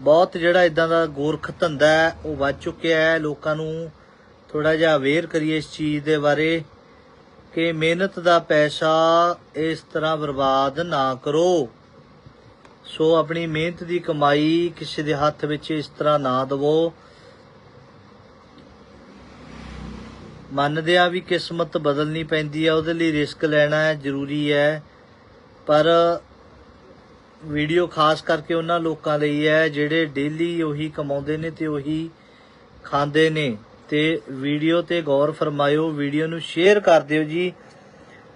ਬਹੁਤ ਜਿਹੜਾ ਇਦਾਂ ਦਾ ਗੋਰਖ ਧੰਦਾ ਹੈ, ਉਹ ਵੱਧ ਚੁੱਕਿਆ ਹੈ। ਲੋਕਾਂ ਨੂੰ ਥੋੜਾ ਜਿਹਾ ਅਵੇਅਰ ਕਰੀਏ ਇਸ ਚੀਜ਼ ਦੇ ਬਾਰੇ ਕਿ ਮਿਹਨਤ ਦਾ ਪੈਸਾ ਇਸ ਤਰ੍ਹਾਂ ਬਰਬਾਦ ਨਾ ਕਰੋ। ਸੋ ਆਪਣੀ ਮਿਹਨਤ ਦੀ ਕਮਾਈ ਕਿਸੇ ਦੇ ਹੱਥ ਵਿੱਚ ਇਸ ਤਰ੍ਹਾਂ ਨਾ ਦਵੋ। ਮੰਨਦੇ ਆ ਵੀ ਕਿਸਮਤ ਬਦਲਣੀ ਪੈਂਦੀ ਆ, ਉਹਦੇ ਲਈ ਰਿਸਕ ਲੈਣਾ ਜ਼ਰੂਰੀ ਹੈ। ਪਰ ਵੀਡੀਓ ਖਾਸ ਕਰਕੇ ਉਹਨਾਂ ਲੋਕਾਂ ਲਈ ਹੈ, ਜਿਹੜੇ ਡੇਲੀ ਉਹੀ ਕਮਾਉਂਦੇ ਨੇ ਤੇ ਉਹੀ ਖਾਂਦੇ ਨੇ। ਤੇ ਵੀਡੀਓ ਤੇ ਗੌਰ ਫਰਮਾਇਓ, ਵੀਡੀਓ ਨੂੰ ਸ਼ੇਅਰ ਕਰ ਦਿਓ ਜੀ।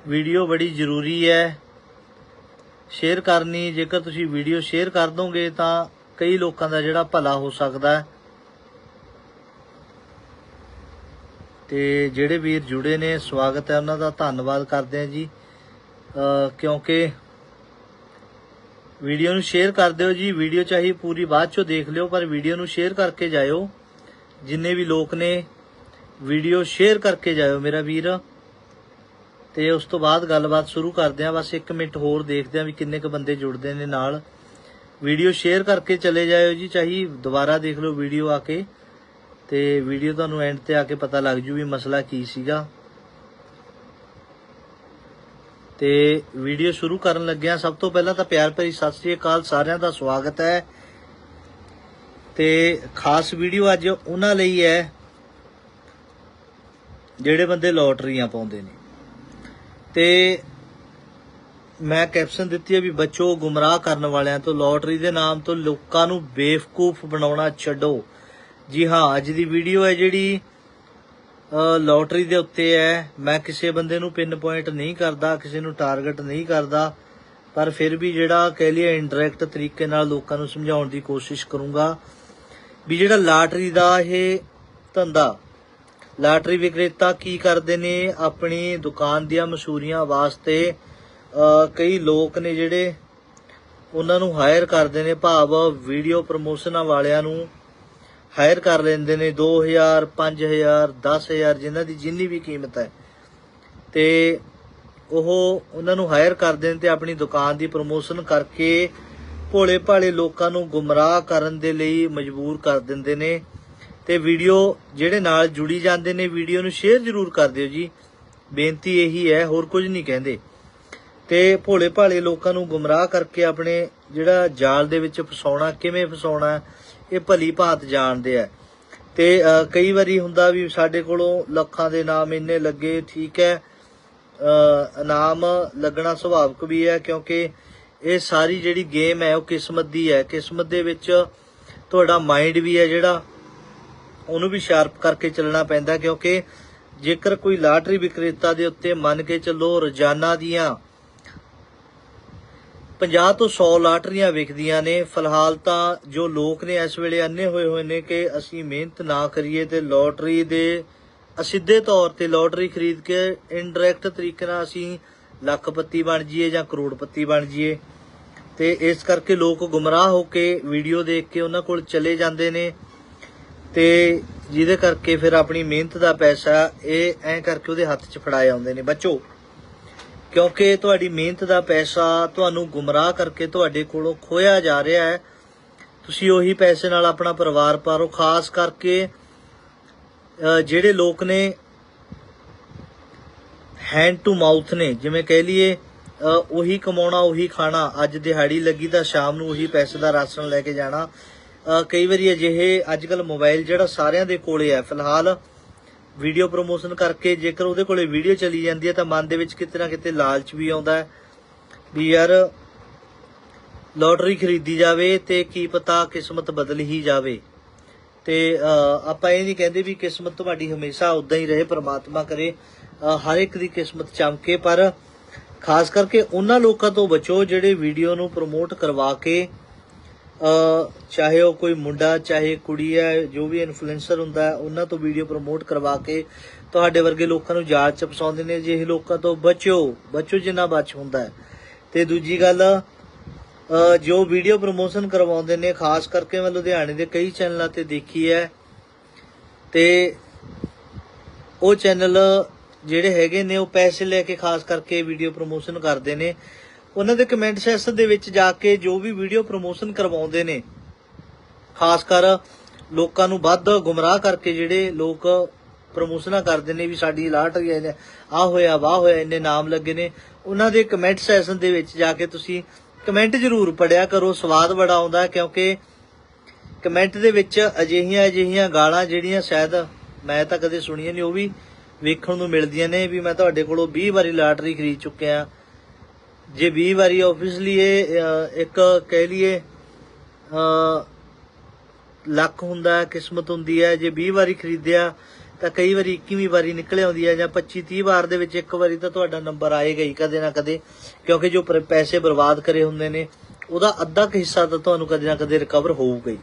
ਵੀਡੀਓ ਬੜੀ ਜ਼ਰੂਰੀ ਹੈ। ਸ਼ੇਅਰ ਕਰਨੀ, ਜੇਕਰ ਤੁਸੀਂ ਵੀਡੀਓ ਸ਼ੇਅਰ ਕਰ ਦੋਗੇ ਤਾਂ ਕਈ ਲੋਕਾਂ ਦਾ ਜਿਹੜਾ ਭਲਾ ਹੋ ਸਕਦਾ ਹੈ। ਤੇ ਜਿਹੜੇ ਵੀਰ ਜੁੜੇ ਨੇ, ਸਵਾਗਤ ਹੈ ਉਹਨਾਂ ਦਾ। ਧੰਨਵਾਦ ਕਰਦੇ ਹਾਂ ਜੀ। ਕਿਉਂਕਿ ਵੀਡੀਓ ਨੂੰ ਸ਼ੇਅਰ ਕਰ ਦਿਓ ਜੀ। ਵੀਡੀਓ ਚਾਹੀ ਪੂਰੀ ਬਾਅਦ ਚੋਂ ਦੇਖ ਲਿਓ, ਪਰ ਵੀਡੀਓ ਨੂੰ ਸ਼ੇਅਰ ਕਰਕੇ ਜਾਇਓ। ਜਿੰਨੇ ਵੀ ਲੋਕ ਨੇ, ਵੀਡੀਓ ਸ਼ੇਅਰ ਕਰਕੇ ਜਾਇਓ ਮੇਰਾ ਵੀਰ। ਤੇ ਉਸ ਤੋਂ ਬਾਅਦ ਗੱਲਬਾਤ ਸ਼ੁਰੂ ਕਰਦੇ ਹਾਂ ਬਸ 1 ਮਿੰਟ ਹੋਰ ਦੇਖਦੇ ਹਾਂ ਵੀ ਕਿੰਨੇ ਕ ਬੰਦੇ ਜੁੜਦੇ ਨੇ ਨਾਲ। ਵੀਡੀਓ ਸ਼ੇਅਰ ਕਰਕੇ ਚਲੇ ਜਾਇਓ ਜੀ। ਚਾਹੀ ਦੁਬਾਰਾ ਦੇਖ ਲਓ ਵੀਡੀਓ ਆ ਕੇ। ਤੇ ਵੀਡੀਓ ਤੁਹਾਨੂੰ ਐਂਡ ਤੇ ਆ ਕੇ ਪਤਾ ਲੱਗ ਜੂ ਵੀ ਮਸਲਾ ਕੀ ਸੀਗਾ। ਤੇ ਵੀਡੀਓ ਸ਼ੁਰੂ ਕਰਨ ਲੱਗਿਆ ਸਭ ਤੋਂ ਪਹਿਲਾਂ ਤਾਂ ਪਿਆਰ ਭਰੀ ਸਤਿ ਸ੍ਰੀ ਅਕਾਲ, ਸਾਰਿਆਂ ਦਾ ਸਵਾਗਤ ਹੈ। ਤੇ ਖਾਸ ਵੀਡੀਓ ਅੱਜ ਉਹਨਾਂ ਲਈ ਹੈ, ਜਿਹੜੇ ਬੰਦੇ ਲੋਟਰੀਆਂ ਪਾਉਂਦੇ ਨੇ। ਤੇ ਮੈਂ ਕੈਪਸ਼ਨ ਦਿੱਤੀ ਹੈ ਵੀ ਬੱਚੋ, ਗੁੰਮਰਾਹ ਕਰਨ ਵਾਲਿਆਂ ਤੋਂ, ਲੋਟਰੀ ਦੇ ਨਾਮ ਤੋਂ ਲੋਕਾਂ ਨੂੰ ਬੇਵਕੂਫ ਬਣਾਉਣਾ ਛੱਡੋ। ਜੀ ਹਾਂ, ਅੱਜ ਦੀ ਵੀਡੀਓ ਹੈ ਜਿਹੜੀ ਲੋਟਰੀ ਦੇ ਉੱਤੇ ਹੈ। ਮੈਂ ਕਿਸੇ ਬੰਦੇ ਨੂੰ ਪਿੰਨ ਪੁਆਇੰਟ ਨਹੀਂ ਕਰਦਾ, ਕਿਸੇ ਨੂੰ ਟਾਰਗੇਟ ਨਹੀਂ ਕਰਦਾ, ਪਰ ਫਿਰ ਵੀ ਜਿਹੜਾ ਕਹਿ ਲਈਏ ਇਨਡਾਇਰੈਕਟ ਤਰੀਕੇ ਨਾਲ ਲੋਕਾਂ ਨੂੰ ਸਮਝਾਉਣ ਦੀ ਕੋਸ਼ਿਸ਼ ਕਰੂੰਗਾ। ਵੀ ਜਿਹੜਾ ਲਾਟਰੀ ਦਾ ਇਹ ਧੰਦਾ ਲਾਟਰੀ ਵਿਕਰੇਤਾ ਕੀ ਕਰਦੇ ਨੇ? ਆਪਣੀ ਦੁਕਾਨ ਦੀਆਂ ਮਸ਼ਹੂਰੀਆਂ ਵਾਸਤੇ ਕਈ ਲੋਕ ਨੇ ਜਿਹੜੇ ਉਹਨਾਂ ਨੂੰ ਹਾਇਰ ਕਰਦੇ ਨੇ। ਭਾਵ ਵੀਡੀਓ ਪ੍ਰਮੋਸ਼ਨਾਂ ਵਾਲਿਆਂ ਨੂੰ ਹਾਇਰ ਕਰ ਲੈਂਦੇ ਨੇ 2000 5000 10000 ਜਿਨ੍ਹਾਂ ਦੀ ਜਿੰਨੀ ਵੀ ਕੀਮਤ ਹੈ। ਤੇ ਉਹ ਉਹਨਾਂ ਨੂੰ ਹਾਇਰ ਕਰਦੇ ਨੇ ਤੇ ਆਪਣੀ ਦੁਕਾਨ ਦੀ ਪ੍ਰਮੋਸ਼ਨ ਕਰਕੇ ਭੋਲੇ ਭਾਲੇ ਲੋਕਾਂ ਨੂੰ ਗੁੰਮਰਾਹ ਕਰਨ ਦੇ ਲਈ ਮਜਬੂਰ ਕਰ ਦਿੰਦੇ ਨੇ। ਤੇ ਵੀਡੀਓ ਜਿਹੜੇ ਨਾਲ ਜੁੜੀ ਜਾਂਦੇ ਨੇ, ਵੀਡੀਓ ਨੂੰ ਸ਼ੇਅਰ ਜ਼ਰੂਰ ਕਰ ਦਿਓ ਜੀ। ਬੇਨਤੀ ਇਹੀ ਹੈ, ਹੋਰ ਕੁਝ ਨਹੀਂ ਕਹਿੰਦੇ। ਤੇ ਭੋਲੇ ਭਾਲੇ ਲੋਕਾਂ ਨੂੰ ਗੁੰਮਰਾਹ ਕਰਕੇ ਆਪਣੇ ਜਿਹੜਾ ਜਾਲ ਦੇ ਵਿੱਚ ਫਸਾਉਣਾ, ਕਿਵੇਂ ਫਸਾਉਣਾ ਇਹ ਭਲੀ ਭਾਤ ਜਾਣਦੇ ਆ। ਤੇ ਕਈ ਵਾਰੀ ਹੁੰਦਾ ਵੀ ਸਾਡੇ ਕੋਲੋਂ ਲੱਖਾਂ ਦੇ ਨਾਮ ਇੰਨੇ ਲੱਗੇ ਠੀਕ ਹੈ। ਅ, ਇਨਾਮ ਲੱਗਣਾ ਸੁਭਾਵਿਕ ਵੀ ਹੈ ਕਿਉਂਕਿ ਇਹ ਸਾਰੀ ਜਿਹੜੀ ਗੇਮ ਹੈ ਉਹ ਕਿਸਮਤ ਦੀ ਹੈ। ਕਿਸਮਤ ਦੇ ਵਿੱਚ ਤੁਹਾਡਾ ਮਾਈਂਡ ਵੀ ਹੈ ਜਿਹੜਾ ਉਹਨੂੰ ਵੀ ਸ਼ਾਰਪ ਕਰਕੇ ਚੱਲਣਾ ਪੈਂਦਾ ਕਿਉਂਕਿ ਜੇਕਰ ਕੋਈ ਲਾਟਰੀ ਵਿਕਰੇਤਾ ਦੇ ਉੱਤੇ ਮੰਨ ਕੇ ਚੱਲੋ ਰੋਜ਼ਾਨਾ ਦੀਆਂ 50 ਤੋਂ 100 ਲਾਟਰੀਆਂ ਵਿਕਦੀਆਂ ਨੇ। ਫਿਲਹਾਲ ਤਾਂ ਜੋ ਲੋਕ ਨੇ ਇਸ ਵੇਲੇ ਅੰਨੇ ਹੋਏ ਹੋਏ ਨੇ ਕਿ ਅਸੀਂ ਮਿਹਨਤ ਨਾ ਕਰੀਏ ਤੇ ਲੋਟਰੀ ਦੇ, ਅਸਿੱਧੇ ਤੌਰ ਤੇ ਲੋਟਰੀ ਖਰੀਦ ਕੇ ਇਨਡਾਇਰੈਕਟ ਤਰੀਕੇ ਨਾਲ ਅਸੀਂ ਲੱਖਪਤੀ ਬਣ ਜਾਈਏ ਜਾਂ ਕਰੋੜਪਤੀ ਬਣ ਜਾਈਏ। ਤੇ ਇਸ ਕਰਕੇ ਲੋਕ ਗੁੰਮਰਾਹ ਹੋ ਕੇ ਵੀਡੀਓ ਦੇਖ ਕੇ ਉਹਨਾਂ ਕੋਲ ਚਲੇ ਜਾਂਦੇ ਨੇ। ਤੇ ਜਿਹਦੇ ਕਰਕੇ ਫਿਰ ਆਪਣੀ ਮਿਹਨਤ ਦਾ ਪੈਸਾ ਇਹ ਐਂ ਕਰਕੇ ਉਹਦੇ ਹੱਥ 'ਚ ਫੜਾਏ ਆਉਂਦੇ ਨੇ। ਬੱਚੋ ਕਿਉਂਕਿ ਤੁਹਾਡੀ ਮਿਹਨਤ ਦਾ ਪੈਸਾ ਤੁਹਾਨੂੰ ਗੁੰਮਰਾਹ ਕਰਕੇ ਤੁਹਾਡੇ ਕੋਲੋਂ ਖੋਇਆ ਜਾ ਰਿਹਾ ਹੈ। ਤੁਸੀਂ ਉਹੀ ਪੈਸੇ ਨਾਲ ਆਪਣਾ ਪਰਿਵਾਰ ਪਾਲੋ, ਖਾਸ ਕਰਕੇ ਜਿਹੜੇ ਲੋਕ ਨੇ ਹੈਂਡ ਟੂ ਮਾਊਥ ਨੇ, ਜਿਵੇਂ ਕਹਿ ਲਈਏ ਉਹੀ ਕਮਾਉਣਾ, ਉਹੀ ਖਾਣਾ, ਅੱਜ ਦਿਹਾੜੀ ਲੱਗੀ ਤਾਂ ਸ਼ਾਮ ਨੂੰ ਉਹੀ ਪੈਸੇ ਦਾ ਰਾਸ਼ਨ ਲੈ ਕੇ ਜਾਣਾ। ਕਈ ਵਾਰੀ ਅਜਿਹੇ ਅੱਜ ਕੱਲ ਮੋਬਾਈਲ ਜਿਹੜਾ ਸਾਰਿਆਂ ਦੇ ਕੋਲੇ ਹੈ। ਫਿਲਹਾਲ ਵੀਡੀਓ ਪ੍ਰੋਮੋਸ਼ਨ ਕਰਕੇ ਜੇਕਰ ਉਹਦੇ ਕੋਲੇ ਵੀਡੀਓ ਚਲੀ ਜਾਂਦੀ ਹੈ ਤਾਂ ਮਨ ਦੇ ਵਿੱਚ ਕਿਤੇ ਨਾ ਕਿਤੇ ਲਾਲਚ ਵੀ ਆਉਂਦਾ ਹੈ ਵੀ ਯਾਰ ਲੋਟਰੀ ਖਰੀਦੀ ਜਾਵੇ ਤੇ ਕੀ ਪਤਾ ਕਿਸਮਤ ਬਦਲ ਹੀ ਜਾਵੇ। ਤੇ ਆਪਾਂ ਇਹ ਨਹੀਂ ਕਹਿੰਦੇ ਵੀ ਕਿਸਮਤ ਤੁਹਾਡੀ ਹਮੇਸ਼ਾ ਉਦਾਂ ਹੀ ਰਹੇ, ਪ੍ਰਮਾਤਮਾ ਕਰੇ ਹਰ ਇੱਕ ਦੀ ਕਿਸਮਤ ਚਮਕੇ, ਪਰ ਖਾਸ ਕਰਕੇ ਉਹਨਾਂ ਲੋਕਾਂ ਤੋਂ ਬਚੋ ਜਿਹੜੇ ਵੀਡੀਓ ਨੂੰ ਪ੍ਰਮੋਟ ਕਰਵਾ ਕੇ ਚਾਹੇ ਉਹ ਕੋਈ ਮੁੰਡਾ, ਚਾਹੇ ਕੁੜੀ ਹੈ, ਜੋ ਵੀ ਇਨਫਲੂਐਂਸਰ ਹੁੰਦਾ ਉਹਨਾਂ ਤੋਂ ਵੀਡੀਓ ਪ੍ਰਮੋਟ ਕਰਵਾ ਕੇ ਤੁਹਾਡੇ ਵਰਗੇ ਲੋਕਾਂ ਨੂੰ ਜਾਲ ਚ ਫਸਾਉਂਦੇ ਨੇ ਜਿਹੇ ਲੋਕਾਂ ਤੋਂ ਬਚੋ ਬਚੋ ਜਿੰਨਾ ਬਚ ਹੁੰਦਾ ਹੈ। ਤੇ ਦੂਜੀ ਗੱਲ ਜੋ ਵੀਡੀਓ ਪ੍ਰਮੋਸ਼ਨ ਕਰਵਾਉਂਦੇ ਨੇ, ਖਾਸ ਕਰਕੇ ਮੈਂ ਲੁਧਿਆਣੇ ਦੇ ਕਈ ਚੈਨਲਾਂ ਤੇ ਦੇਖੀ ਹੈ, ਤੇ ਉਹ ਚੈਨਲ ਜਿਹੜੇ ਹੈਗੇ ਨੇ, ਉਹ ਪੈਸੇ ਲੈ ਕੇ ਖਾਸ ਕਰਕੇ ਵੀਡੀਓ ਪ੍ਰਮੋਸ਼ਨ ਕਰਦੇ ਨੇ। ਉਹਨਾਂ ਦੇ ਕਮੈਂਟ ਸੈਕਸ਼ਨ ਦੇ ਵਿੱਚ ਜਾ ਕੇ ਜੋ ਵੀ ਵੀਡੀਓ ਪ੍ਰਮੋਸ਼ਨ ਕਰਵਾਉਂਦੇ ਨੇ, ਖਾਸ ਕਰ ਲੋਕਾਂ ਨੂੰ ਵੱਧ ਗੁੰਮਰਾਹ ਕਰਕੇ ਜਿਹੜੇ ਲੋਕ ਪ੍ਰਮੋਸ਼ਨਾਂ ਕਰਦੇ ਨੇ ਵੀ ਸਾਡੀ ਲਾਟਰੀ ਹੈ ਆ ਹੋਇਆ, ਵਾਹ ਹੋਇਆ, ਇੰਨੇ ਨਾਮ ਲੱਗੇ ਨੇ, ਉਹਨਾਂ ਦੇ ਕਮੈਂਟ ਸੈਸ਼ਨ ਦੇ ਵਿੱਚ ਜਾ ਕੇ ਤੁਸੀਂ ਕਮੈਂਟ ਜ਼ਰੂਰ ਪੜਿਆ ਕਰੋ, ਸਵਾਦ ਬੜਾ ਆਉਂਦਾ ਹੈ ਕਿਉਂਕਿ ਕਮੈਂਟ ਦੇ ਵਿੱਚ ਅਜਿਹੀਆਂ ਅਜਿਹੀਆਂ ਗਾਲਾਂ ਜਿਹੜੀਆਂ ਸ਼ਾਇਦ ਮੈਂ ਤਾਂ ਕਦੇ ਸੁਣੀਆਂ ਨਹੀਂ, ਉਹ ਵੀ ਵੇਖਣ ਨੂੰ ਮਿਲਦੀਆਂ ਨੇ ਵੀ ਮੈਂ ਤੁਹਾਡੇ ਕੋਲੋਂ 20 ਵਾਰੀ ਲਾਟਰੀ ਖਰੀਦ ਚੁੱਕਿਆ। ਜੇ 20 ਵਾਰੀ ਆਫੀਸਲੀ ਇਹ ਇੱਕ ਕਹਿ ਲਈਏ ਅ ਲੱਕ ਹੁੰਦਾ, ਕਿਸਮਤ ਹੁੰਦੀ ਹੈ, ਜੇ 20 ਵਾਰੀ ਖਰੀਦਿਆ, ਤਾਂ ਕਈ ਵਾਰੀ 21ਵੀਂ ਵਾਰੀ ਨਿਕਲ ਆਉਂਦੀ ਹੈ ਜਾਂ 25 30 ਵਾਰ ਦੇ ਵਿੱਚ ਇੱਕ ਵਾਰੀ ਤਾਂ ਤੁਹਾਡਾ ਨੰਬਰ ਆਏਗਾ ਹੀ ਕਦੇ ਨਾ ਕਦੇ, ਕਿਉਂਕਿ ਜੋ ਪਰ- ਪੈਸੇ ਬਰਬਾਦ ਕਰੇ ਹੁੰਦੇ ਨੇ, ਉਹਦਾ ਅੱਧਾ ਕੁ ਹਿੱਸਾ ਤਾਂ ਤੁਹਾਨੂੰ ਕਦੇ ਨਾ ਕਦੇ ਰਿਕਵਰ ਹੋਊਗਾ ਹੀ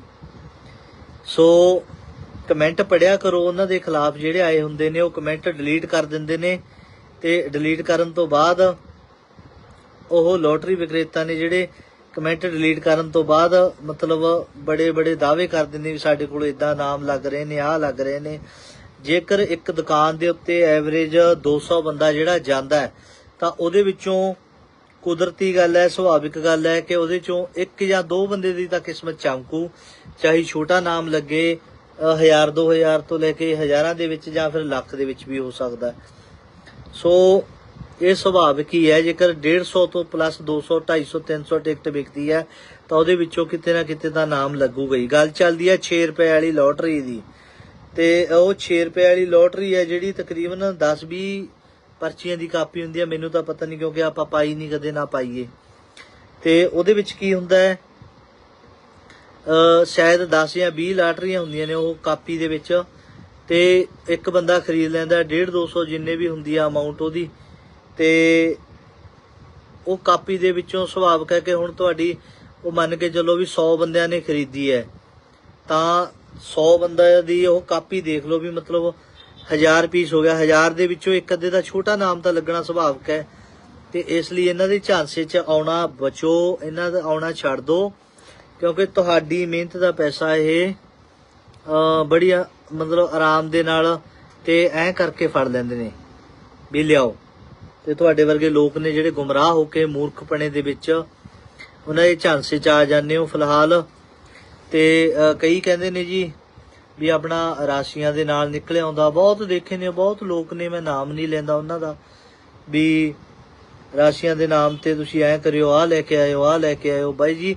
ਸੋ ਕਮੈਂਟ ਪੜਿਆ ਕਰੋ, ਉਹਨਾਂ ਦੇ ਖਿਲਾਫ ਜਿਹੜੇ ਆਏ ਹੁੰਦੇ ਨੇ, ਉਹ ਕਮੈਂਟ ਡਿਲੀਟ ਕਰ ਦਿੰਦੇ ਨੇ, ਤੇ ਡਿਲੀਟ ਕਰਨ ਤੋਂ ਬਾਅਦ ਉਹ ਲੋਟਰੀ ਵਿਕਰੇਤਾ ਨੇ ਜਿਹੜੇ ਕਮੈਂਟ ਡਿਲੀਟ ਕਰਨ ਤੋਂ ਬਾਅਦ ਮਤਲਬ ਬੜੇ ਬੜੇ ਦਾਅਵੇ ਕਰਦੇ ਨੇ ਵੀ ਸਾਡੇ ਕੋਲ ਇਦਾਂ ਨਾਮ ਲੱਗ ਰਹੇ ਨੇ ਆਹ ਲੱਗ ਰਹੇ ਨੇ। ਜੇਕਰ ਇੱਕ ਦੁਕਾਨ ਦੇ ਉੱਤੇ ਐਵਰੇਜ 200 ਬੰਦਾ ਜਿਹੜਾ ਜਾਂਦਾ ਹੈ ਤਾਂ ਉਹਦੇ ਵਿੱਚੋਂ ਕੁਦਰਤੀ ਗੱਲ ਹੈ ਸੁਭਾਵਿਕ ਗੱਲ ਹੈ ਕਿ ਉਹਦੇ ਚੋਂ ਇੱਕ ਜਾਂ ਦੋ ਬੰਦੇ ਦੀ ਤਾਂ ਕਿਸਮਤ ਚਮਕੂ। ਚਾਹੇ ਛੋਟਾ ਨਾਮ ਲੱਗੇ ਅ, ਹਜ਼ਾਰ ਦੋ ਹਜ਼ਾਰ ਤੋਂ ਲੈ ਕੇ ਹਜ਼ਾਰਾਂ ਦੇ ਵਿੱਚ ਜਾਂ ਫਿਰ ਲੱਖ ਦੇ ਵਿੱਚ ਵੀ ਹੋ ਸਕਦਾ ਸੋ ਇਹ ਸੁਭਾਵਿਕ ਹੀ ਹੈ? ਜੇਕਰ 150 ਤੋਂ ਪਲੱਸ 200 250 300 ਟਿਕਟ ਵਿਕਦੀ ਹੈ, ਤਾਂ ਉਹਦੇ ਵਿੱਚੋਂ ਕਿਤੇ ਨਾ ਕਿਤੇ ਤਾਂ ਨਾਮ ਲੱਗੂਗਾ ਹੀ। ਗੱਲ ਚੱਲਦੀ ਹੈ 6 ਰੁਪਏ ਵਾਲੀ ਲੋਟਰੀ ਦੀ। ਤੇ ਉਹ 6 ਰੁਪਏ ਵਾਲੀ ਲੋਟਰੀ ਹੈ ਜਿਹੜੀ ਤਕਰੀਬਨ 10 20 ਪਰਚੀਆਂ ਦੀ ਕਾਪੀ ਹੁੰਦੀ ਹੈ। ਮੈਨੂੰ ਤਾਂ ਪਤਾ ਨਹੀਂ ਕਿਉਂਕਿ ਆਪਾਂ ਪਾਈ ਨਹੀਂ, ਕਦੇ ਨਾ ਪਾਈਏ। ਤੇ ਉਹਦੇ ਵਿੱਚ ਕੀ ਹੁੰਦਾ ਹੈ? ਸ਼ਾਇਦ 10 ਜਾਂ 20 ਲਾਟਰੀਆਂ ਹੁੰਦੀਆਂ ਨੇ ਉਹ ਕਾਪੀ ਦੇ ਵਿੱਚ। ਤੇ ਇੱਕ ਬੰਦਾ ਖਰੀਦ ਲੈਂਦਾ 1.5 200 ਜਿੰਨੇ ਵੀ ਹੁੰਦੀ ਆ ਅਮਾਉਂਟ ਉਹਦੀ। ਤੇ ਉਹ ਕਾਪੀ ਦੇ ਵਿੱਚੋਂ ਸੁਭਾਵਕ ਹੈ ਕਿ ਹੁਣ ਤੁਹਾਡੀ ਉਹ ਮੰਨ ਕੇ ਚੱਲੋ ਵੀ 100 ਬੰਦਿਆਂ ਨੇ ਖਰੀਦੀ ਹੈ, ਤਾਂ 100 ਬੰਦਿਆਂ ਦੀ ਉਹ ਕਾਪੀ ਦੇਖ ਲਓ ਵੀ ਮਤਲਬ 1000 ਪੀਸ ਹੋ ਗਿਆ 1000 ਦੇ ਵਿੱਚੋਂ ਇੱਕ ਅੱਧੇ ਦਾ ਛੋਟਾ ਨਾਮ ਤਾਂ ਲੱਗਣਾ ਸੁਭਾਵਕ ਹੈ, ਤੇ ਇਸ ਲਈ ਇਹਨਾਂ ਦੇ ਝਾਂਸੇ 'ਚ ਆਉਣਾ ਬਚੋ, ਇਹਨਾਂ ਦਾ ਆਉਣਾ ਛੱਡ ਦਿਓ ਕਿਉਂਕਿ ਤੁਹਾਡੀ ਮਿਹਨਤ ਦਾ ਪੈਸਾ ਇਹ ਬੜੀ ਮਤਲਬ ਆਰਾਮ ਦੇ ਨਾਲ ਤੇ ਐਂ ਕਰਕੇ ਫੜ ਲੈਂਦੇ ਨੇ, ਵੀ ਲਿਆਓ। ਤੇ ਤੁਹਾਡੇ ਵਰਗੇ ਲੋਕ ਨੇ ਜਿਹੜੇ ਗੁੰਮਰਾਹ ਹੋ ਕੇ ਮੂਰਖਪਣੇ ਦੇ ਵਿੱਚ ਉਹਨਾਂ ਦੇ ਝਾਂਸੇ 'ਚ ਆ ਜਾਂਦੇ ਹੋ ਫਿਲਹਾਲ। ਤੇ ਕਈ ਕਹਿੰਦੇ ਨੇ ਜੀ ਵੀ ਆਪਣਾ ਰਾਸ਼ੀਆਂ ਦੇ ਨਾਲ ਨਿਕਲ ਆਉਂਦਾ ਬਹੁਤ ਦੇਖੇ ਨੇ, ਬਹੁਤ ਲੋਕ ਨੇ, ਮੈਂ ਨਾਮ ਨਹੀਂ ਲੈਂਦਾ ਉਹਨਾਂ ਦਾ। ਵੀ ਰਾਸ਼ੀਆਂ ਦੇ ਨਾਮ ਤੇ ਤੁਸੀਂ ਐਂ ਕਰਿਓ, ਆਹ ਲੈ ਕੇ ਆਇਓ, ਆਹ ਲੈ ਕੇ ਆਇਓ। ਬਾਈ ਜੀ,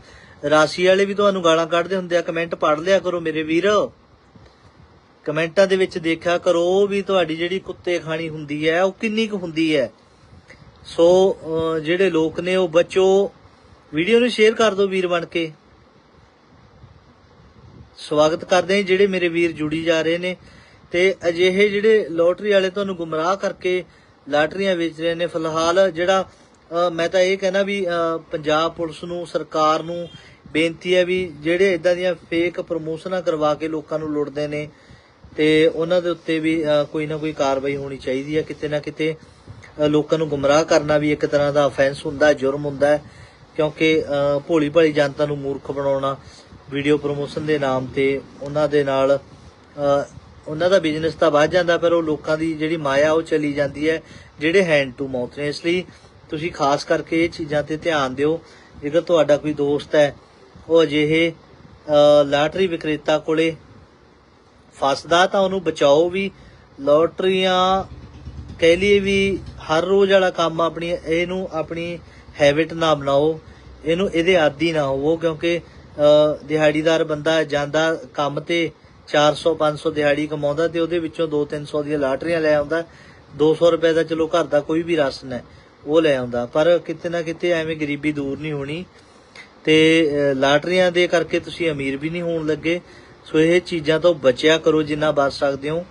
ਰਾਸ਼ੀ ਵਾਲੇ ਵੀ ਤੁਹਾਨੂੰ ਗਾਲਾਂ ਕੱਢਦੇ ਹੁੰਦੇ ਆ। ਕਮੈਂਟ ਪੜ੍ਹ ਲਿਆ ਕਰੋ ਮੇਰੇ ਵੀਰ। ਕਮੈਂਟਾਂ ਦੇ ਵਿੱਚ ਦੇਖਿਆ ਕਰੋ ਵੀ ਤੁਹਾਡੀ ਜਿਹੜੀ ਕੁੱਤੇ ਖਾਣੀ ਹੁੰਦੀ ਹੈ, ਉਹ ਕਿੰਨੀ ਕੁ ਹੁੰਦੀ ਹੈ। ਸੋ ਅਹ, ਜਿਹੜੇ ਲੋਕ ਨੇ ਉਹ ਬੱਚੋ ਵੀਡੀਓ ਨੂੰ ਸ਼ੇਅਰ ਕਰ ਦਿਓ ਵੀਰ ਬਣ ਕੇ। ਸਵਾਗਤ ਕਰਦੇ ਹਾਂ ਜਿਹੜੇ ਮੇਰੇ ਵੀਰ ਜੁੜੀ ਜਾ ਰਹੇ ਨੇ ਤੇ ਅਜਿਹੇ ਜਿਹੜੇ ਲੋਟਰੀ ਵਾਲੇ ਤੁਹਾਨੂੰ ਗੁੰਮਰਾਹ ਕਰਕੇ ਲਾਟਰੀਆਂ ਵੇਚ ਰਹੇ ਨੇ। ਫਿਲਹਾਲ ਜਿਹੜਾ ਮੈਂ ਤਾਂ ਇਹ ਕਹਿਣਾ ਵੀ ਪੰਜਾਬ ਪੁਲਿਸ ਨੂੰ ਸਰਕਾਰ ਨੂੰ ਬੇਨਤੀ ਹੈ ਵੀ ਜਿਹੜੇ ਇਦਾਂ ਦੀਆਂ ਫੇਕ ਪ੍ਰਮੋਸ਼ਨਾਂ ਕਰਵਾ ਕੇ ਲੋਕਾਂ ਨੂੰ ਲੁੱਟਦੇ ਨੇ ਤੇ ਉਹਨਾਂ ਦੇ ਉੱਤੇ ਵੀ ਕੋਈ ਨਾ ਕੋਈ ਕਾਰਵਾਈ ਹੋਣੀ ਚਾਹੀਦੀ ਹੈ ਕਿਤੇ ਨਾ ਕਿਤੇ। ਲੋਕਾਂ ਨੂੰ ਗੁੰਮਰਾਹ ਕਰਨਾ ਵੀ ਇੱਕ ਤਰ੍ਹਾਂ ਦਾ ਅਫੈਂਸ ਹੁੰਦਾ, ਜੁਰਮ ਹੁੰਦਾ ਕਿਉਂਕਿ ਭੋਲੀ ਭਾਲੀ ਜਨਤਾ ਨੂੰ ਮੂਰਖ ਬਣਾਉਣਾ ਵੀਡੀਓ ਪ੍ਰੋਮੋਸ਼ਨ ਦੇ ਨਾਮ ਤੇ ਉਹਨਾਂ ਦੇ ਨਾਲ ਉਹਨਾਂ ਦਾ ਬਿਜ਼ਨਸ ਤਾਂ ਵੱਧ ਜਾਂਦਾ, ਪਰ ਉਹ ਲੋਕਾਂ ਦੀ ਜਿਹੜੀ ਮਾਇਆ, ਉਹ ਚਲੀ ਜਾਂਦੀ ਹੈ, ਜਿਹੜੇ ਹੈਂਡ ਟੂ ਮਾਊਥ ਨੇ। ਇਸ ਲਈ ਤੁਸੀਂ ਖਾਸ ਕਰਕੇ ਇਹ ਚੀਜ਼ਾਂ ਤੇ ਧਿਆਨ ਦਿਓ। ਜੇਕਰ ਤੁਹਾਡਾ ਕੋਈ ਦੋਸਤ ਹੈ, ਉਹ ਅਜਿਹੇ ਲਾਟਰੀ ਵਿਕਰੇਤਾ ਕੋਲੇ ਫਸਦਾ ਤਾਂ ਉਹਨੂੰ ਬਚਾਓ ਵੀ, ਲੋਟਰੀਆਂ ਕਹਿ ਲਈਏ ਵੀ ਹਰ ਰੋਜ਼ ਵਾਲਾ ਕੰਮ ਆਪਣੀ, ਇਹਨੂੰ ਆਪਣੀ ਹੈਬਿਟ ਨਾ ਬਣਾਓ, ਇਹਨੂੰ ਇਹਦੇ ਆਦੀ ਨਾ ਹੋਵੋ, ਕਿਉਂਕਿ ਦਿਹਾੜੀਦਾਰ ਬੰਦਾ ਜਾਂਦਾ ਕੰਮ ਤੇ 400 500 ਦਿਹਾੜੀ ਕਮਾਉਂਦਾ ਤੇ ਉਹਦੇ ਵਿੱਚੋਂ 2 300 ਦੀਆਂ ਲਾਟਰੀਆਂ ਲੈ ਆਉਂਦਾ 200 ਰੁਪਏ ਦਾ ਚਲੋ ਘਰ ਦਾ ਕੋਈ ਵੀ ਰਾਸ਼ਨ ਹੈ, ਉਹ ਲੈ ਆਉਂਦਾ। ਪਰ ਕਿਤੇ ਨਾ ਕਿਤੇ ਐਵੇਂ ਗਰੀਬੀ ਦੂਰ ਨਹੀਂ ਹੋਣੀ ਤੇ ਲਾਟਰੀਆਂ ਦੇ ਕਰਕੇ ਤੁਸੀਂ ਅਮੀਰ ਵੀ ਨਹੀਂ ਹੋਣ ਲੱਗੇ। ਸੋ ਇਹ ਚੀਜ਼ਾਂ ਤੋਂ ਬਚਿਆ ਕਰੋ ਜਿੰਨਾ ਬਚ ਸਕਦੇ ਹੋ।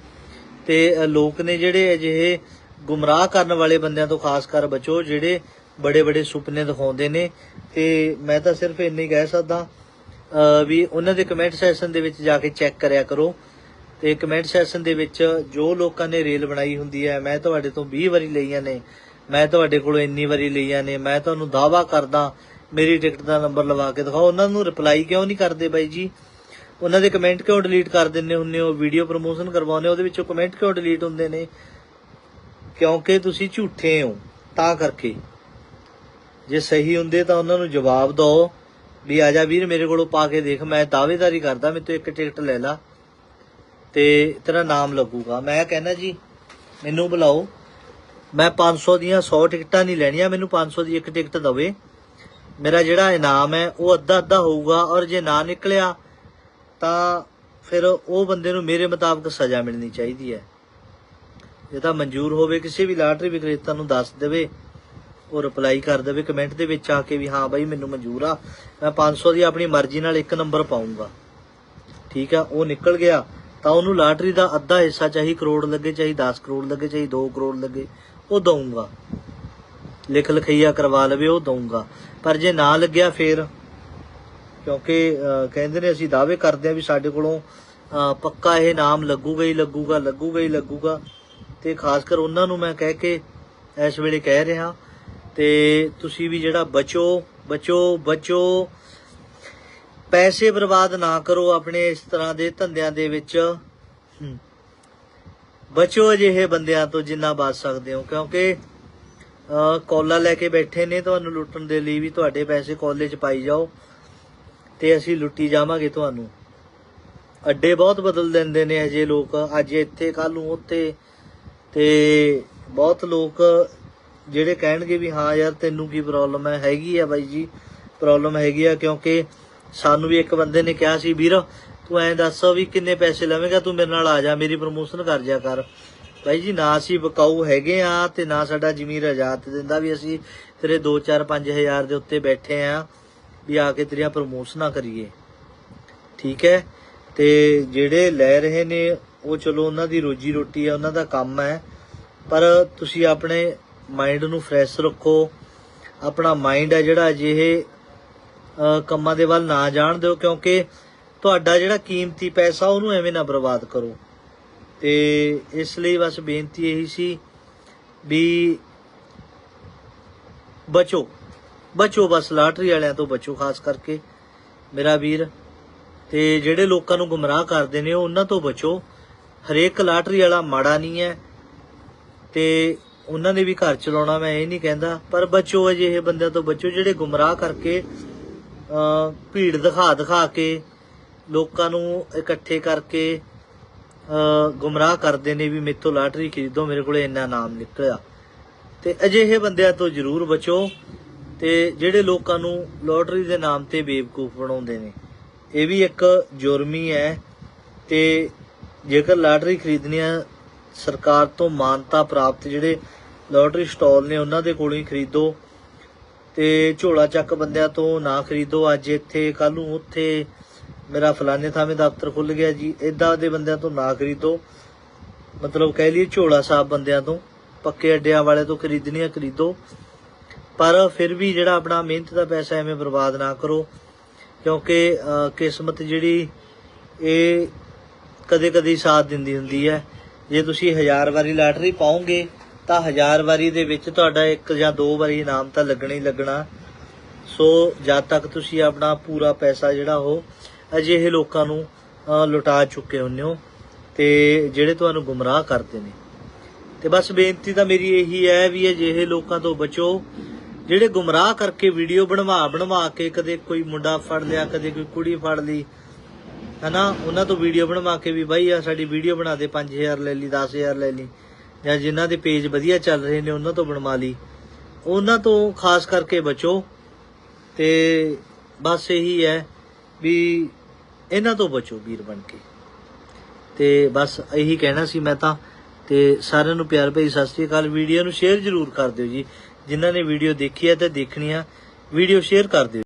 ਤੇ ਲੋਕ ਨੇ ਜਿਹੜੇ ਅਜਿਹੇ ਗੁੰਮਰਾਹ ਕਰਨ ਵਾਲੇ ਬੰਦਿਆਂ ਤੋਂ ਖਾਸ ਕਰ ਬਚੋ, ਜਿਹੜੇ ਬੜੇ ਬੜੇ ਸੁਪਨੇ ਦਿਖਾਉਂਦੇ ਨੇ। ਤੇ ਮੈਂ ਤਾਂ ਸਿਰਫ ਇੰਨਾ ਹੀ ਕਹਿ ਸਕਦਾ ਵੀ ਉਹਨਾਂ ਦੇ ਕਮੈਂਟ ਸੈਸ਼ਨ ਦੇ ਵਿੱਚ ਜਾ ਕੇ ਚੈੱਕ ਕਰਿਆ ਕਰੋ। ਤੇ ਕਮੈਂਟ ਸੈਸ਼ਨ ਦੇ ਵਿੱਚ ਜੋ ਲੋਕਾਂ ਨੇ ਰੇਲ ਬਣਾਈ ਹੁੰਦੀ ਹੈ, ਮੈਂ ਤੁਹਾਡੇ ਤੋਂ 20 ਵਾਰੀ ਲਈਆਂ ਨੇ, ਮੈਂ ਤੁਹਾਡੇ ਕੋਲੋਂ ਇੰਨੀ ਵਾਰੀ ਲਈਆਂ ਨੇ, ਮੈਂ ਤੁਹਾਨੂੰ ਦਾਵਾ ਕਰਦਾ, ਮੇਰੀ ਟਿਕਟ ਦਾ ਨੰਬਰ ਲਵਾ ਕੇ ਦਿਖਾਓ। ਉਹਨਾਂ ਨੂੰ ਰਿਪਲਾਈ ਕਿਉਂ ਨਹੀਂ ਕਰਦੇ ਬਾਈ ਜੀ? ਉਹਨਾਂ ਦੇ ਕਮੈਂਟ ਕਿਉਂ ਡਿਲੀਟ ਕਰ ਦਿੰਦੇ ਹੁੰਦੇ ਹੋ? ਵੀਡੀਓ ਪ੍ਰੋਮੋਸ਼ਨ ਕਰਵਾਉਂਦੇ ਉਹਦੇ ਵਿੱਚੋਂ ਕਮੈਂਟ ਕਿਉਂ ਡਿਲੀਟ ਹੁੰਦੇ ਨੇ? ਕਿਉਂਕਿ ਤੁਸੀਂ ਝੂਠੇ ਹੋ, ਤਾਂ ਕਰਕੇ। ਜੇ ਸਹੀ ਹੁੰਦੇ ਤਾਂ ਉਹਨਾਂ ਨੂੰ ਜਵਾਬ ਦਿਓ ਵੀ ਆ ਜਾ ਵੀਰ, ਮੇਰੇ ਕੋਲੋਂ ਪਾ ਕੇ ਦੇਖ, ਮੈਂ ਦਾਅਵੇਦਾਰੀ ਕਰਦਾ, ਮੇਰੇ ਤੋਂ ਇੱਕ ਟਿਕਟ ਲੈ ਲਾ। ਤੇ ਤੇਰਾ ਨਾਮ ਲੱਗੂਗਾ। ਮੈਂ ਕਹਿੰਦਾ ਜੀ, ਮੈਨੂੰ ਬੁਲਾਓ। ਮੈਂ 500 ਦੀਆਂ 100 ਟਿਕਟਾਂ ਨਹੀਂ ਲੈਣੀਆਂ, ਮੈਨੂੰ 500 ਦੀ ਇੱਕ ਟਿਕਟ ਦਵੇ। ਮੇਰਾ ਜਿਹੜਾ ਇਨਾਮ ਹੈ, ਉਹ ਅੱਧਾ ਅੱਧਾ ਹੋਊਗਾ ਔਰ ਜੇ ਨਾ ਨਿਕਲਿਆ ਤਾਂ ਫਿਰ ਉਹ ਬੰਦੇ ਨੂੰ ਮੇਰੇ ਮੁਤਾਬਕ ਸਜ਼ਾ ਮਿਲਣੀ ਚਾਹੀਦੀ ਹੈ। ਜੇ ਤਾਂ ਮਨਜ਼ੂਰ ਹੋਵੇ, ਕਿਸੇ ਵੀ ਲਾਟਰੀ ਵਿਕਰੇਤਾ ਨੂੰ ਦੱਸ ਦੇਵੇ ਉਹ ਰਿਪਲਾਈ ਕਰ ਦੇਵੇ ਕਮੈਂਟ ਦੇ ਵਿੱਚ ਆ ਕੇ ਵੀ ਹਾਂ ਬਾਈ ਮੈਨੂੰ ਮਨਜ਼ੂਰ ਆ, ਮੈਂ 500 ਦੀ ਆਪਣੀ ਮਰਜ਼ੀ ਨਾਲ ਇੱਕ ਨੰਬਰ ਪਾਉਂਗਾ ਠੀਕ ਆ, ਉਹ ਨਿਕਲ ਗਿਆ, ਤਾਂ ਉਹਨੂੰ ਲਾਟਰੀ ਦਾ ਅੱਧਾ ਹਿੱਸਾ ਚਾਹੀ ਕਰੋੜ ਲੱਗੇ, ਚਾਹੀ 10 ਕਰੋੜ ਲੱਗੇ, ਚਾਹੀ 2 ਕਰੋੜ ਲੱਗੇ, ਉਹ ਦਊਂਗਾ। ਲਿਖ ਲਖਈਆ ਕਰਵਾ ਲਵੇ, ਉਹ ਦਊਂਗਾ। ਪਰ ਜੇ ਨਾ ਲੱਗਿਆ ਫੇਰ, ਕਿਉਂਕਿ ਕਹਿੰਦੇ ਨੇ ਅਸੀਂ ਦਾਅਵੇ ਕਰਦੇ ਆ ਵੀ ਸਾਡੇ ਕੋਲੋਂ ਪੱਕਾ ਇਹ ਨਾਮ ਲੱਗੂਗਾ ਹੀ ਲੱਗੂਗਾ ਲੱਗੂਗਾ ਹੀ ਲੱਗੂਗਾ। ਤੇ ਖਾਸ ਕਰ ਉਹਨਾਂ ਨੂੰ ਮੈਂ ਕਹਿ ਕੇ ਇਸ ਵੇਲੇ ਕਹਿ ਰਿਹਾ। ਤੇ ਤੁਸੀਂ ਵੀ ਜਿਹੜਾ ਬਚੋ ਬਚੋ ਬਚੋ। ਪੈਸੇ ਬਰਬਾਦ ਨਾ ਕਰੋ ਆਪਣੇ ਇਸ ਤਰ੍ਹਾਂ ਦੇ ਧੰਦਿਆਂ ਦੇ ਵਿੱਚ। ਬਚੋ ਅਜਿਹੇ ਬੰਦਿਆਂ ਤੋਂ ਜਿੰਨਾ ਬਚ ਸਕਦੇ ਹੋ, ਕਿਉਂਕਿ ਕੋਲਾ ਲੈ ਕੇ ਬੈਠੇ ਨੇ, ਤੁਹਾਨੂੰ ਲੁੱਟਣ ਦੇ ਲਈ ਵੀ ਤੁਹਾਡੇ ਪੈਸੇ ਕੋਲੇ 'ਚ ਪਾਈ ਜਾਓ। ਤੇ ਅਸੀਂ ਲੁੱਟੀ ਜਾਵਾਂਗੇ ਤੁਹਾਨੂੰ। ਅੱਡੇ ਬਹੁਤ ਬਦਲ ਦਿੰਦੇ ਨੇ ਅਜੇ ਲੋਕ। ਅੱਜ ਇੱਥੇ ਕੱਲ ਨੂੰ ਉੱਥੇ ਤੇ ਬਹੁਤ ਲੋਕ ਜਿਹੜੇ ਕਹਿਣਗੇ ਵੀ ਹਾਂ ਯਾਰ ਤੈਨੂੰ ਕੀ ਪ੍ਰੋਬਲਮ ਹੈ, ਹੈਗੀ ਆ ਬਾਈ ਜੀ ਪ੍ਰੋਬਲਮ ਹੈਗੀ ਆ ਕਿਉਂਕਿ ਸਾਨੂੰ ਵੀ ਇੱਕ ਬੰਦੇ ਨੇ ਕਿਹਾ ਸੀ, ਵੀਰ ਤੂੰ ਐਂ ਦੱਸ ਵੀ ਕਿੰਨੇ ਪੈਸੇ ਲਵੇਂਗਾ, ਤੂੰ ਮੇਰੇ ਨਾਲ ਆ ਜਾ, ਮੇਰੀ ਪ੍ਰਮੋਸ਼ਨ ਕਰ ਜਾ ਕਰ। ਬਾਈ ਜੀ, ਨਾ ਅਸੀਂ ਬਕਾਊ ਹੈਗੇ ਆ ਤੇ ਨਾ ਸਾਡਾ ਜ਼ਮੀਰ ਆਜ਼ਾਦ ਦਿੰਦਾ ਵੀ ਅਸੀਂ ਤੇਰੇ 2 4 5000 ਦੇ ਉੱਤੇ ਬੈਠੇ ਆ ਵੀ ਆ ਕੇ ਤੇਰੀਆਂ ਪ੍ਰਮੋਸ਼ਨਾਂ ਕਰੀਏ। ਠੀਕ ਹੈ? ਤੇ ਜਿਹੜੇ ਲੈ ਰਹੇ ਨੇ ਉਹ ਚਲੋ ਉਹਨਾਂ ਦੀ ਰੋਜੀ ਰੋਟੀ ਹੈ ਉਹਨਾਂ ਦਾ ਕੰਮ ਹੈ। ਪਰ ਤੁਸੀਂ ਆਪਣੇ ਮਾਈਂਡ ਨੂੰ ਫਰੈਸ਼ ਰੱਖੋ। ਆਪਣਾ ਮਾਈਂਡ ਹੈ ਜਿਹੜਾ ਅਜਿਹੇ ਕੰਮਾਂ ਦੇ ਵੱਲ ਨਾ ਜਾਣ ਦਿਓ, ਕਿਉਂਕਿ ਤੁਹਾਡਾ ਜਿਹੜਾ ਕੀਮਤੀ ਪੈਸਾ, ਉਹਨੂੰ ਐਵੇਂ ਨਾ ਬਰਬਾਦ ਕਰੋ। ਤੇ ਇਸ ਲਈ ਬਸ ਬੇਨਤੀ ਇਹੀ ਸੀ ਵੀ ਬਚੋ। ਬਚੋ ਬਸ, ਲਾਟਰੀ ਵਾਲਿਆਂ ਤੋਂ ਬਚੋ, ਖਾਸ ਕਰਕੇ ਮੇਰਾ ਵੀਰ। ਤੇ ਜਿਹੜੇ ਲੋਕਾਂ ਨੂੰ ਗੁੰਮਰਾਹ ਕਰਦੇ ਨੇ, ਉਹਨਾਂ ਤੋਂ ਬਚੋ। ਹਰੇਕ ਲਾਟਰੀ ਵਾਲਾ ਮਾੜਾ ਨਹੀਂ ਹੈ ਤੇ ਉਹਨਾਂ ਨੇ ਵੀ ਘਰ ਚਲਾਉਣਾ ਮੈਂ ਇਹ ਨਹੀਂ ਕਹਿੰਦਾ, ਪਰ ਬਚੋ ਅਜਿਹੇ ਬੰਦਿਆਂ ਤੋਂ ਬਚੋ ਜਿਹੜੇ ਗੁੰਮਰਾਹ ਕਰਕੇ ਭੀੜ ਦਿਖਾ ਦਿਖਾ ਕੇ, ਲੋਕਾਂ ਨੂੰ ਇਕੱਠੇ ਕਰਕੇ ਗੁੰਮਰਾਹ ਕਰਦੇ ਨੇ ਵੀ ਮੇਥੋਂ ਲਾਟਰੀ ਖਰੀਦੋ, ਮੇਰੇ ਕੋਲੇ ਇੰਨਾ ਨਾਮ ਨਿਕਲਿਆ। ਤੇ ਅਜਿਹੇ ਬੰਦਿਆਂ ਤੋਂ ਜ਼ਰੂਰ ਬਚੋ ਤੇ ਜਿਹੜੇ ਲੋਕਾਂ ਨੂੰ ਲੋਟਰੀ ਦੇ ਨਾਮ ਤੇ ਬੇਵਕੂਫ ਬਣਾਉਂਦੇ ਨੇ। ਇਹ ਵੀ ਇੱਕ ਜ਼ੁਰਮੀ ਹੈ ਤੇ ਜੇਕਰ ਲਾਟਰੀ ਖਰੀਦਣੀ ਹੈ ਸਰਕਾਰ ਤੋਂ ਮਾਨਤਾ ਪ੍ਰਾਪਤ ਜਿਹੜੇ ਲੋਟਰੀ ਸਟਾਲ ਨੇ ਉਹਨਾਂ ਦੇ ਕੋਲੋਂ ਹੀ ਖਰੀਦੋ ਤੇ ਝੋਲਾ ਚੱਕ ਬੰਦਿਆਂ ਤੋਂ ਨਾ ਖਰੀਦੋ। ਅੱਜ ਇੱਥੇ ਕੱਲ ਨੂੰ ਉੱਥੇ ਮੇਰਾ ਫਲਾਣੇ ਥਾਵੇਂ ਦਫ਼ਤਰ ਖੁੱਲ ਗਿਆ ਜੀ। ਇਦਾਂ ਦੇ ਬੰਦਿਆਂ ਤੋਂ ਨਾ ਖਰੀਦੋ। ਮਤਲਬ ਕਹਿ ਲਈਏ ਝੋਲਾ ਸਾਹਿਬ ਬੰਦਿਆਂ ਤੋਂ, ਪੱਕੇ ਅੱਡਿਆਂ ਵਾਲੇ ਤੋਂ ਖਰੀਦਣੀਆਂ ਖਰੀਦੋ। ਪਰ ਫਿਰ ਵੀ ਜਿਹੜਾ ਆਪਣਾ ਮਿਹਨਤ ਦਾ ਪੈਸਾ ਐਵੇਂ ਬਰਬਾਦ ਨਾ ਕਰੋ, ਕਿਉਂਕਿ ਕਿਸਮਤ ਜਿਹੜੀ ਇਹ ਕਦੇ ਕਦੇ ਸਾਥ ਦਿੰਦੀ ਹੁੰਦੀ ਹੈ। ਜੇ ਤੁਸੀਂ ਹਜ਼ਾਰ ਵਾਰੀ ਲਾਟਰੀ ਪਾਓਗੇ, ਤਾਂ ਹਜ਼ਾਰ ਵਾਰੀ ਦੇ ਵਿੱਚ ਤੁਹਾਡਾ ਇੱਕ ਜਾਂ ਦੋ ਵਾਰੀ ਇਨਾਮ ਤਾਂ ਲੱਗਣਾ ਹੀ ਲੱਗਣਾ। ਸੋ ਜਦ ਤੱਕ ਤੁਸੀਂ ਆਪਣਾ ਪੂਰਾ ਪੈਸਾ ਜਿਹੜਾ ਉਹ ਅਜਿਹੇ ਲੋਕਾਂ ਨੂੰ ਲੁਟਾ ਚੁੱਕੇ ਹੁੰਦੇ ਹੋ, ਤੇ ਜਿਹੜੇ ਤੁਹਾਨੂੰ ਗੁੰਮਰਾਹ ਕਰਦੇ ਨੇ। ਤੇ ਬਸ ਬੇਨਤੀ ਤਾਂ ਮੇਰੀ ਇਹੀ ਹੈ ਵੀ ਅਜਿਹੇ ਲੋਕਾਂ ਤੋਂ ਬਚੋ, ਜਿਹੜੇ ਗੁੰਮਰਾਹ ਕਰਕੇ ਵੀਡੀਓ ਬਣਵਾ ਬਣਵਾ ਕੇ ਕਦੇ ਕੋਈ ਮੁੰਡਾ ਫੜ ਲਿਆ, ਕਦੇ ਕੋਈ ਕੁੜੀ ਫੜ ਲਈ ਹਨਾ? ਉਹਨਾਂ ਤੋਂ ਵੀਡੀਓ ਬਣਵਾ ਕੇ ਵੀ ਬਾਈ ਆ, ਸਾਡੀ ਵੀਡੀਓ ਬਣਾ ਦੇ 5000 ਲੈ ਲਈ 10000 ਲੈ ਲਈ। ਜਾਂ ਜਿਨ੍ਹਾਂ ਦੇ ਪੇਜ ਵਧੀਆ ਚੱਲ ਰਹੇ ਨੇ, ਉਹਨਾਂ ਤੋਂ ਬਣਵਾ ਲਈ। ਉਹਨਾਂ ਤੋਂ ਖਾਸ ਕਰਕੇ ਬਚੋ। ਤੇ ਬਸ ਇਹੀ ਹੈ ਵੀ ਇਹਨਾਂ ਤੋਂ ਬਚੋ ਵੀਰ ਬਣ ਕੇ। ਤੇ ਬਸ ਇਹੀ ਕਹਿਣਾ ਸੀ ਮੈਂ ਤਾਂ। ਤੇ ਸਾਰਿਆਂ ਨੂੰ ਪਿਆਰ ਭਰੀ ਸਤਿ ਸ੍ਰੀ ਅਕਾਲ। ਵੀਡੀਓ ਨੂੰ ਸ਼ੇਅਰ ਜ਼ਰੂਰ ਕਰ ਦਿਓ ਜੀ। ਜਿਨ੍ਹਾਂ ਨੇ ਵੀਡੀਓ ਦੇਖੀ ਹੈ ਤੇ ਦੇਖਣੀ ਆ ਵੀਡੀਓ ਸ਼ੇਅਰ ਕਰ ਦਿਓ।